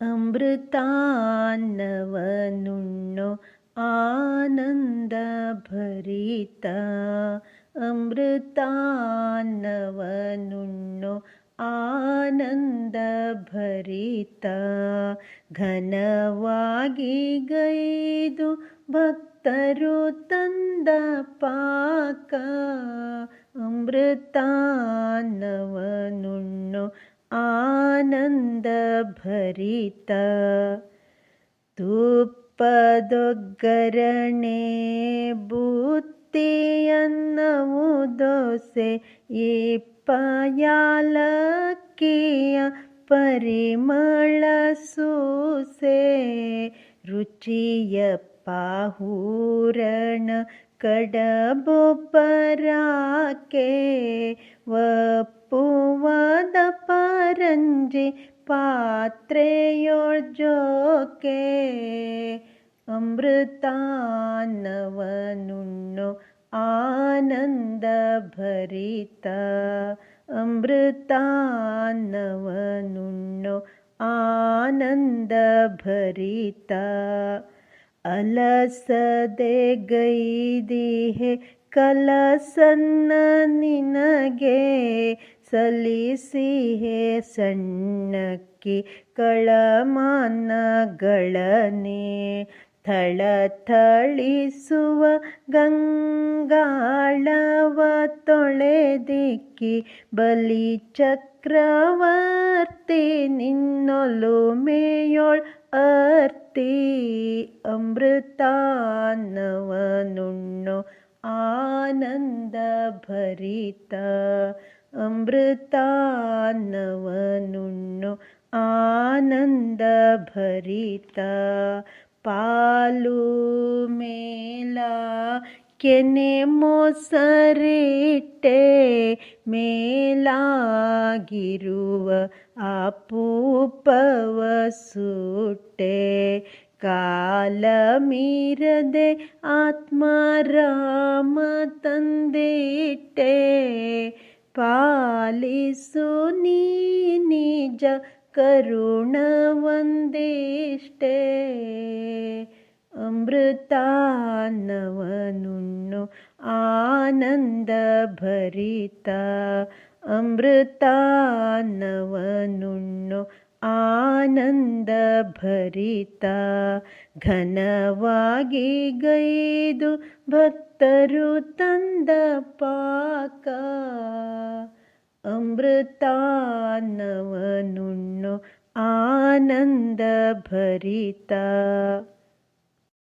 ಅಮೃತಾನ್ನವನುಣ್ಣೋ ಆನಂದ ಭರಿತ ಅಮೃತಾನ್ನವನುಣ್ಣೋ ಆನಂದ ಭರಿತ ಘನವಾಗಿ ಗೈದು ಭಕ್ತರು ತಂದ ಪಾಕ ಅಮೃತಾನ್ನವನುಣ್ಣೋ ಆನಂದ ಭರಿತ. ತುಪ್ಪದೊಗ್ಗರಣೆ ಬುತ್ತಿಯನ್ನವು ದೋಸೆ ಈ ಪಾಯಾಲಕ್ಕಿಯ ಪರಿಮಳ ಸೂಸೆ. ರುಚಿಯ ಪಾಹೂರಣ ಕಡಬೊಬ್ಬರಾಕೆ ಒಪ್ಪುವದ पात्रे पात्रेयोर्जोके अमृतान्नवनुण्णो आनन्दभरित अमृतान्नवनुण्णो आनन्दभरित। अलसदे गैदिहे कलसन्न निनगे ಸಲ್ಲಿಸಿಹೆ ಸಣ್ಣಕ್ಕಿ ಕಳಮಾನಗಳನೆ ಥಳಥಳಿಸುವ ಗಂಗಾಳವ ತೊಳೆದಿಕ್ಕಿ ಬಲಿ ಚಕ್ರವರ್ತಿ ನಿನ್ನೊಲುಮೆಯೊಳ್ ಅರ್ತಿ ಅಮೃತಾನವನುಣ್ಣು ಆನಂದ ಭರಿತ ಅಮೃತಾನ್ನವನುಣ್ಣೋ ಆನಂದ ಭರಿತ ಪಾಲು ಮೇಲ ಕೆನೆ ಮೊಸರಿಟ್ಟೆ ಮೇಲಾಗಿರುವ ಅಪೂಪವ ಸುಟ್ಟೆ ಕಾಲ ಮೀರದೆ ಆತ್ಮರಾಮ ತಂದಿಟ್ಟೆ ಪಾಲಿಸು ನೀ ನಿಜ ಕರುಣ ಒಂದಿಷ್ಟೇ. ಅಮೃತಾನ್ನವನುಣ್ಣೋ ಆನಂದ ಭರಿತ ಅಮೃತಾನ್ನವನುಣ್ಣೋ ಆನಂದ ಭರಿತ ಘನವಾಗಿ ಗೈದು ಭಕ್ತರು ತಂದ ಪಾಕ. ಅಮೃತಾನ್ನವನುಣ್ಣೋ ಆನಂದ ಭರಿತ.